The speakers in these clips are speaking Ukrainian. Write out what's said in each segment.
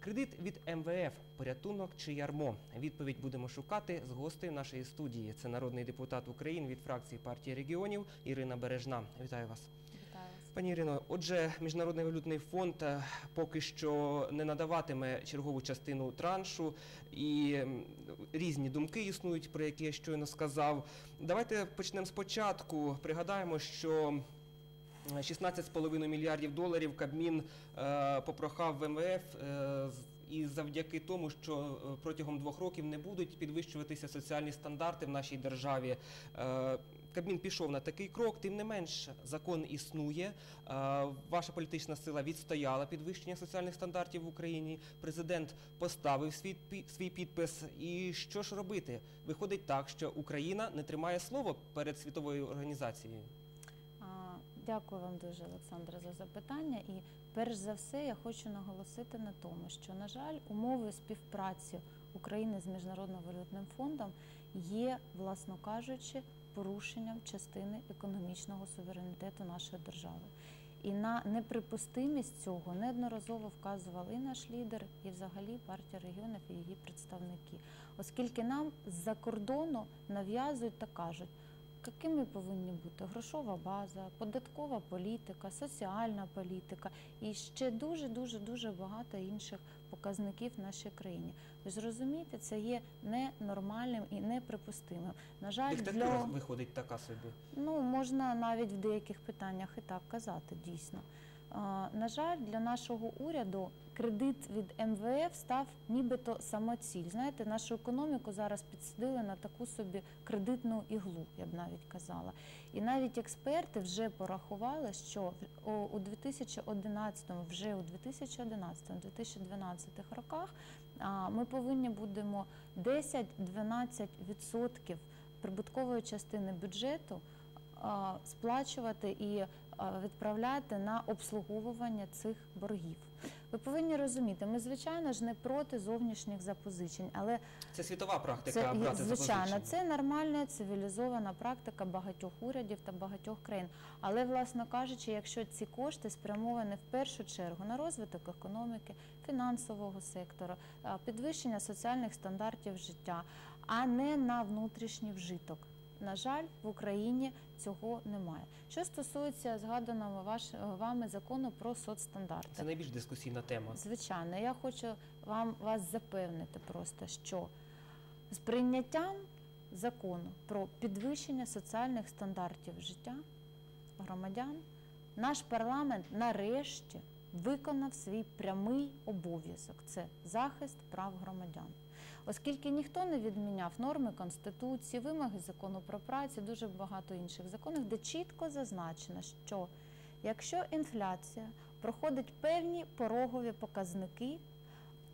Кредит від МВФ, порятунок чи ярмо? Відповідь будемо шукати з гостею нашої студії. Це народний депутат України від фракції партії регіонів Ірина Бережна. Вітаю вас. Вітаю вас. Пані Ірино, отже, Міжнародний валютний фонд е, поки що не надаватиме чергову частину траншу, і різні думки існують, про які я щойно сказав. Давайте почнемо спочатку. Пригадаємо, що 16,5 мільярдів доларів Кабмін е, попрохав МВФ. е, і завдяки тому, що е, протягом двох років не будуть підвищуватися соціальні стандарти в нашій державі, Кабмін пішов на такий крок. Тим не менш, закон існує. Ваша політична сила відстояла підвищення соціальних стандартів в Україні. Президент поставив свій підпис. І що ж робити? Виходить так, що Україна не тримає слово перед світовою організацією. Дякую вам дуже, Олександре, за запитання. І перш за все я хочу наголосити на тому, що, на жаль, умови співпраці України з Міжнародним валютним фондом є, власно кажучи, порушенням частини економічного суверенітету нашої держави. І на неприпустимість цього неодноразово вказував і наш лідер, і взагалі партія регіонів і її представники, оскільки нам з-за кордону нав'язують та кажуть. Якими повинні бути грошова база, податкова політика, соціальна політика і ще дуже дуже дуже багато інших показників в нашій країні. Ви зрозумієте, це є ненормальним і неприпустимим. На жаль, Диктатура для виходить така собі. Ну, можна навіть в деяких питаннях і так казати, дійсно. На жаль, для нашого уряду кредит від МВФ став нібито самоціль. Знаєте, нашу економіку зараз підсадили на таку собі кредитну іглу, я б навіть казала. І навіть експерти вже порахували, що у 2011, вже у 2011-2012 роках ми повинні будемо 10-12% прибуткової частини бюджету сплачувати і відправляти на обслуговування цих боргів. Ви повинні розуміти, ми звичайно ж не проти зовнішніх запозичень, але Це світова практика це брати звичайно, запозичення. це нормальна цивілізована практика багатьох урядів та багатьох країн. Але, власно кажучи, якщо ці кошти спрямовані в першу чергу на розвиток економіки, фінансового сектору, підвищення соціальних стандартів життя, а не на внутрішній вжиток. На жаль, в Україні цього немає. Що стосується згаданого ваш, вами закону про соцстандарти, Це найбільш дискусійна тема. Звичайно, я хочу вам вас запевнити просто, що з прийняттям закону про підвищення соціальних стандартів життя громадян наш парламент нарешті виконав свій прямий обов'язок це захист прав громадян. Оскільки ніхто не відміняв норми Конституції, вимоги закону про працю, дуже багато інших законів, де чітко зазначено, що якщо інфляція проходить певні порогові показники,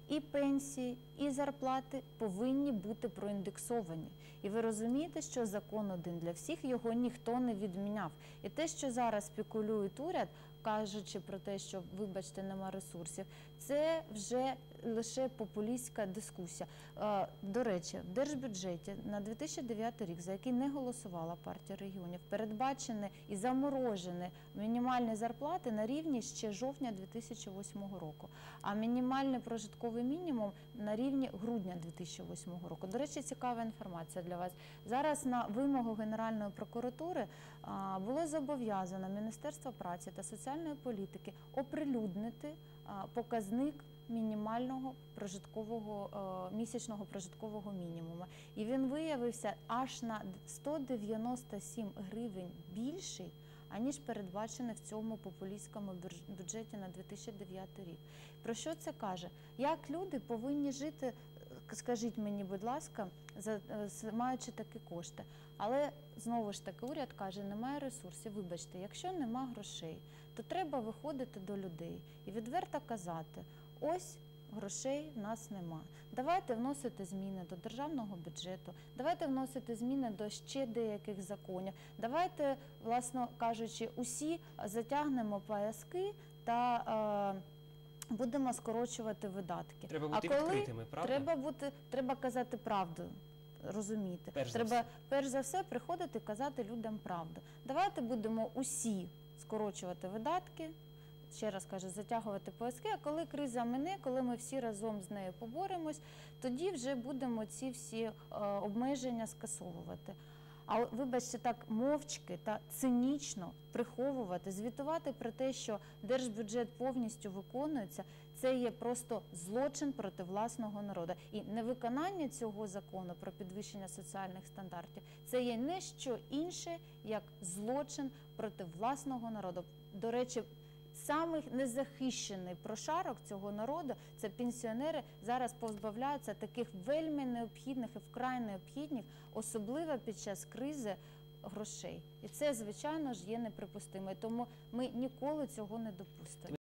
і пенсії, і зарплати повинні бути проіндексовані. І ви розумієте, що закон один для всіх його ніхто не відміняв. І те, що зараз спекулюють уряд, кажучи про те, що вибачте, нема ресурсів, це вже лише популістська дискусія. Е, До речі, в держбюджеті на 2009 рік, за який не голосувала партія регіонів, передбачені і заморожені мінімальні зарплати на рівні ще жовтня 2008 року, а мінімальний прожитковий мінімум на рівні грудня 2008 року. До речі, цікава інформація для вас. Зараз на вимогу Генеральної прокуратури було зобов'язано Міністерство праці та соціальної політики оприлюднити показник мінімального прожиткового е, місячного прожиткового мінімуму. І він виявився аж на 197 гривень більший, аніж передбачене в цьому популістському бюджеті на 2009 рік. Про що це каже? Як люди повинні жити, е, скажіть мені, будь ласка, е, маючи такі кошти. Але знову ж таки уряд каже, немає ресурсів. Вибачте, якщо нема грошей, то треба виходити до людей і відверто казати, ось. Грошей в нас нема. Давайте вносити зміни до державного бюджету, давайте вносити зміни до ще деяких законів. Давайте, власно кажучи, усі затягнемо пояски та е, будемо скорочувати видатки. Треба бути а коли відкритими, правда? Треба бути, треба казати правду. Розуміти, Перш за треба все. перш за все приходити казати людям правду. Давайте будемо усі скорочувати видатки, ще раз кажу, затягувати пояски. А коли криза мине, коли ми всі разом з нею поборемось, тоді вже будемо ці всі е, обмеження скасовувати. А вибачте, так мовчки та цинічно приховувати, звітувати про те, що держбюджет повністю виконується, це є просто злочин проти власного народу. І невиконання цього закону про підвищення соціальних стандартів це є не що інше, як злочин проти власного народу. До речі, самий незахищений прошарок цього народу це пенсіонери зараз позбавляються таких вельми необхідних і вкрай необхідних, особливо під час кризи. Грошей, і це звичайно ж є неприпустимо. Тому ми ніколи цього не допустимо.